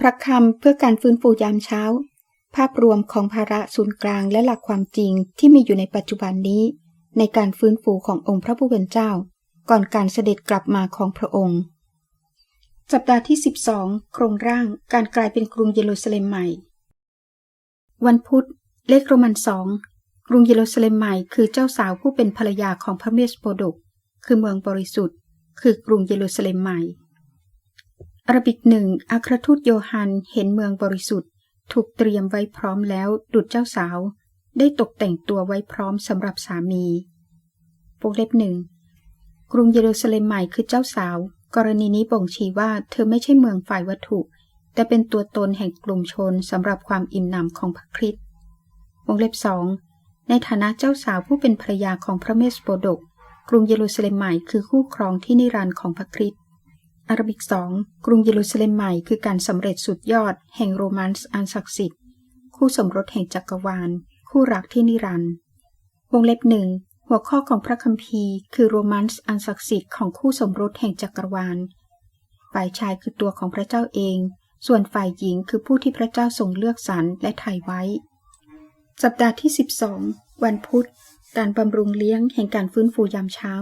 พระคำเพื่อการฟื้นฟูยามเช้า ภาพรวมของภาระศูนย์กลางและหลักความจริงที่มีอยู่ในปัจจุบันนี้ ในการฟื้นฟูขององค์พระผู้เป็นเจ้า ก่อนการเสด็จกลับมาของพระองค์ สัปดาห์ที่ 12 โครงร่างการกลายเป็นกรุงเยรูซาเล็มใหม่ วันพุธ เลขโรมันสองกรุงเยรูซาเล็มใหม่คือเจ้าสาวผู้เป็นภรรยาของพระเมสโปดก คือเมืองบริสุทธิ์ คือกรุงเยรูซาเล็มใหม่ อรบิกหนึ่งอัครทูตโยฮันเห็นเมืองบริสุทธิ์ ถูกเตรียมไว้พร้อมแล้วดุจเจ้าสาว ได้ตกแต่งตัวไว้พร้อมสำหรับสามีวงเล็บหนึ่งกรุงเยรูซาเล็มใหม่คือเจ้าสาว กรณีนี้บ่งชี้ว่าเธอไม่ใช่เมืองฝ่ายวัตถุ แต่เป็นตัวตนแห่งกลุ่มชนสำหรับความอิ่มหนำของพระคริสต์วงเล็บสองในฐานะเจ้าสาวผู้เป็นภรรยาของพระเมสโปโดก กรุงเยรูซาเล็มใหม่คือคู่ครองที่นิรันดร์ของพระคริสต์ อาราบิกสองกรุงเยรูซาเล็มใหม่คือการสำเร็จสุดยอด แห่งโรแมนส์อันศักดิ์สิทธิ์ คู่สมรสแห่งจักรวาล คู่รักที่นิรันดร์วงเล็บหนึ่งหัวข้อของพระคัมภีร์คือโรแมนส์อันศักดิ์สิทธิ์ของคู่สมรสแห่งจักรวาล ฝ่ายชายคือตัวของพระเจ้าเอง ส่วนฝ่ายหญิงคือผู้ที่พระเจ้าทรงเลือกสรรและไถ่ไว้ สัปดาห์ที่ 12 วันพุธ การบำรุงเลี้ยงแห่งการฟื้นฟูยามเช้า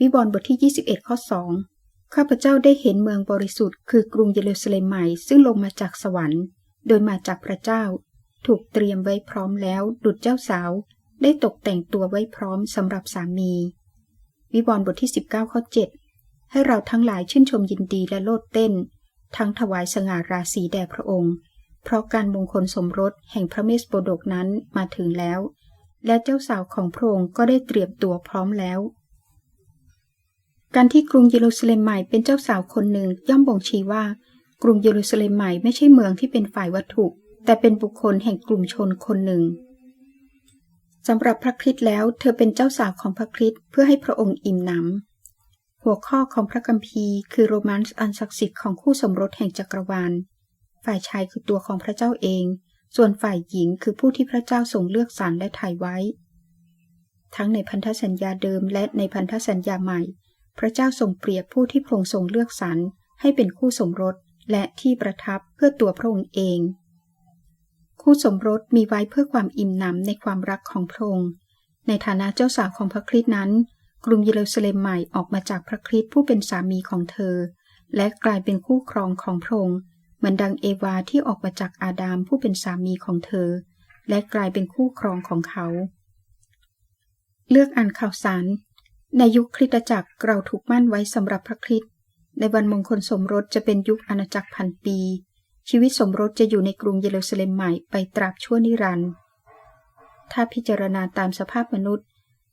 วิวรณ์บทที่ 21 ข้อ 2 ข้าพเจ้าได้เห็นเมืองบริสุทธิ์คือกรุงเยรูซาเล็มใหม่ซึ่งลงมาจากสวรรค์ โดยมาจากพระเจ้า ถูกเตรียมไว้พร้อมแล้ว ดุจเจ้าสาว ได้ตกแต่งตัวไว้พร้อมสำหรับสามี วิวรณ์บทที่ 19 ข้อ 7 ให้เราทั้งหลายชื่นชมยินดีและโลดเต้น ทั้งถวายสง่าราศีแด่พระองค์ เพราะการมงคลสมรสแห่งพระเมสโปโดกนั้นมาถึงแล้ว และเจ้าสาวของพระองค์ก็ได้เตรียมตัวพร้อมแล้ว การที่กรุงเยรูซาเล็มใหม่เป็นเจ้าสาวคนหนึ่งย่อมบ่งชี้ว่า กรุงเยรูซาเล็มใหม่ไม่ใช่เมืองที่เป็นฝ่ายวัตถุ แต่เป็นบุคคลแห่งกลุ่มชนคนหนึ่งสำหรับพระคริสต์แล้ว เธอเป็นเจ้าสาวของพระคริสต์เพื่อให้พระองค์อิ่มหนำหัวข้อของพระคัมภีร์คือโรแมนส์อันศักดิ์สิทธิ์ของคู่สมรสแห่งจักรวาล ฝ่ายชายคือตัวของพระเจ้าเอง ส่วนฝ่ายหญิงคือผู้ที่พระเจ้าทรงเลือกสรรและถ่ายไว้ ทั้งในพันธสัญญาเดิมและในพันธสัญญาใหม่ พระเจ้าทรงเปรียบผู้ที่พระองค์ทรงเลือกสรรให้เป็นคู่สมรสและที่ประทับเพื่อตัวพระองค์เอง คู่สมรสมีไว้เพื่อความอิ่มหนำในความรักของพระองค์ ในฐานะเจ้าสาวของพระคริสต์นั้น กรุงเยรูซาเล็มใหม่ออกมาจากพระคริสต์ผู้เป็นสามีของเธอ และกลายเป็นคู่ครองของพระองค์เหมือนดังเอวาที่ออกมาจากอาดามผู้เป็นสามีของเธอ และกลายเป็นคู่ครองของเขา เลือกอ่านข่าวสาร ในยุคคริสตจักรเราถูกมั่นไว้สำหรับพระคริสต์ในวันมงคลสมรสจะเป็นยุคอาณาจักรพันปี ชีวิตสมรสจะอยู่ในกรุงเยรูซาเล็มใหม่ไปตราบชั่วนิรันดร์ถ้าพิจารณาตามสภาพมนุษย์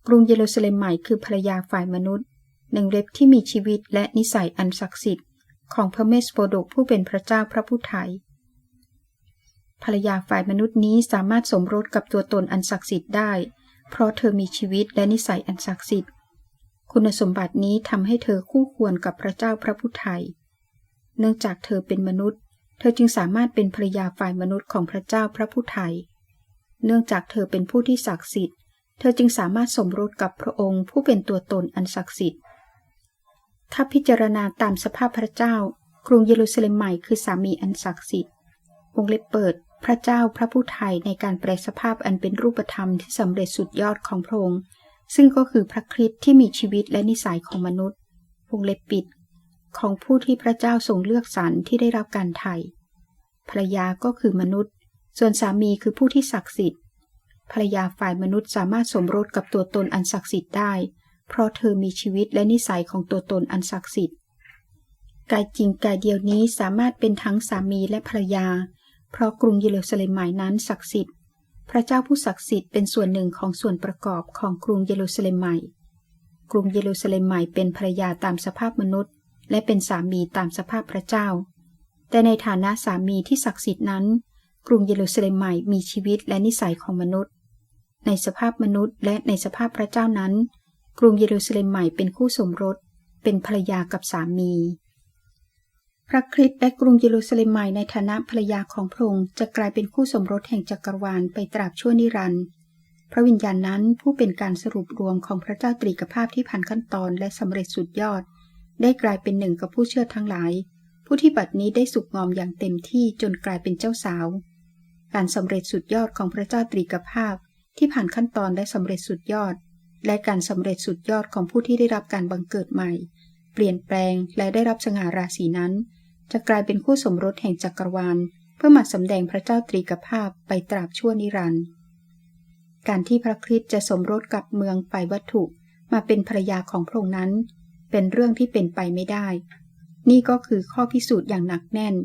กรุงเยรูซาเล็มใหม่คือภรรยาฝ่ายมนุษย์หนึ่งเล็บที่มีชีวิตและนิสัยอันศักดิ์สิทธิ์ของพระเมสโปโดกผู้เป็นพระเจ้าพระผู้ไทยภรรยาฝ่ายมนุษย์นี้สามารถสมรสกับตัวตนอันศักดิ์สิทธิ์ได้ เพราะเธอมีชีวิตและนิสัยอันศักดิ์สิทธิ์ คุณสมบัตินี้ทำให้เธอคู่ควรกับพระเจ้าพระผู้ไทย เนื่องจากเธอเป็นมนุษย์ เธอจึงสามารถเป็นภรยาฝ่ายมนุษย์ของพระเจ้าพระผู้ไทย เนื่องจากเธอเป็นผู้ที่ศักดิ์สิทธิ์ เธอจึงสามารถสมรสกับพระองค์ ผู้เป็นตัวตนอันศักดิ์สิทธิ์ ถ้าพิจารณาตามสภาพพระเจ้า กรุงเยรูซาเล็มใหม่คือสามีอันศักดิ์สิทธิ์วงเล็บเปิดพระเจ้าพระผู้ไทยในการแปลสภาพอันเป็นรูปธรรมที่สำเร็จสุดยอดของพระองค์ ซึ่งก็คือพระคริสต์ที่มีชีวิตและนิสัยของมนุษย์วงเล็บปิด ของผู้ที่พระเจ้าทรงเลือกสรรที่ได้รับการไถ่ภรรยาก็คือมนุษย์ ส่วนสามีคือผู้ที่ศักดิ์สิทธิ์ ภรรยาฝ่ายมนุษย์สามารถสมรสกับตัวตนอันศักดิ์สิทธิ์ได้ เพราะเธอมีชีวิตและนิสัยของตัวตนอันศักดิ์สิทธิ์ กายจริงกายเดียวนี้สามารถเป็นทั้งสามีและภรรยา เพราะกรุงเยรูซาเล็มใหม่นั้นศักดิ์สิทธิ์ พระเจ้าผู้ศักดิ์สิทธิ์เป็นส่วนหนึ่งของส่วนประกอบของกรุงเยรูซาเล็มใหม่ กรุงเยรูซาเล็มใหม่เป็นภรยาตามสภาพมนุษย์ และเป็นสามีตามสภาพพระเจ้า แต่ในฐานะสามีที่ศักดิ์สิทธิ์นั้น กรุงเยรูซาเล็มใหม่มีชีวิตและนิสัยของมนุษย์ ในสภาพมนุษย์และในสภาพพระเจ้านั้น กรุงเยรูซาเล็มใหม่เป็นคู่สมรส เป็นภรรยากับสามี พระคริสต์และกรุงเยรูซาเล็มใหม่ในฐานะภรรยาของพระองค์จะกลายเป็นคู่สมรสแห่งจักรวาลไปตราบชั่วนิรันดร์พระวิญญาณนั้นผู้เป็นการสรุปรวมของพระเจ้าตรีกภาพที่ผ่านขั้นตอนและสำเร็จสุดยอด ได้กลายเป็นหนึ่งกับผู้เชื่อทั้งหลาย ผู้ที่บัดนี้ได้สุกงอมอย่างเต็มที่จนกลายเป็นเจ้าสาว การสำเร็จสุดยอดของพระเจ้าตรีกภาพที่ผ่านขั้นตอนและสำเร็จสุดยอด และการสำเร็จสุดยอดของผู้ที่ได้รับการบังเกิดใหม่ เปลี่ยนแปลงและได้รับสง่าราศีนั้น จะกลายเป็นคู่สมรสแห่งจักรวาล เพื่อมาสำแดงพระเจ้าตรีกภาพไปตราบชั่วนิรันดร์การที่พระคริสต์จะสมรสกับเมืองฝ่ายวัตถุมาเป็นภรรยาของพระองค์นั้น เป็นเรื่องที่เป็นไปไม่ได้ นี่ก็คือข้อพิสูจน์อย่างหนักแน่น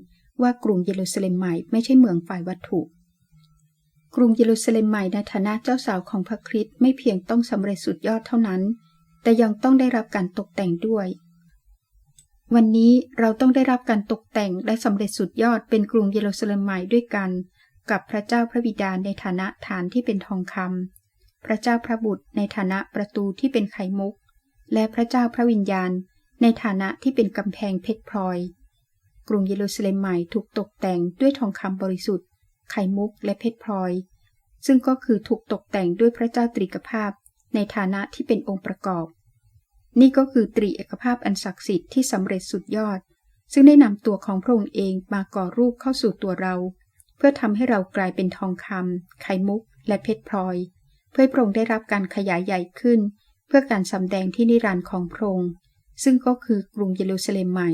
ว่ากรุงเยรูซาเล็มใหม่ไม่ใช่เมืองฝ่ายวัตถุ กรุงเยรูซาเล็มใหม่ในฐานะเจ้าสาวของพระคริสต์ไม่เพียงต้องสำเร็จสุดยอดเท่านั้น แต่ยังต้องได้รับการตกแต่งด้วย วันนี้เราต้องได้รับการตกแต่งและสำเร็จสุดยอดเป็นกรุงเยรูซาเล็มใหม่ด้วยกัน กับพระเจ้าพระบิดาในฐานะฐานที่เป็นทองคำพระเจ้าพระบุตรในฐานะประตูที่เป็นไข่มุก และพระเจ้าพระวิญญาณ ในฐานะที่เป็นกำแพงเพชรพลอย กรุงเยรูซาเล็มใหม่ถูกตกแต่งด้วยทองคำบริสุทธิ์ ไข่มุกและเพชรพลอย ซึ่งก็คือถูกตกแต่งด้วยพระเจ้าตรีกภาพ ในฐานะที่เป็นองค์ประกอบ นี่ก็คือตรีเอกภาพอันศักดิ์สิทธิ์ที่สำเร็จสุดยอด ซึ่งได้นำตัวของพระองค์เองมาก่อรูปเข้าสู่ตัวเรา เพื่อทำให้เรากลายเป็นทองคำไข่มุก และเพชรพลอย เพื่อพระองค์ได้รับการขยายใหญ่ขึ้น เพื่อการสำแดงที่นิรันดร์ของพระองค์ซึ่งก็คือกรุงเยรูซาเล็มใหม่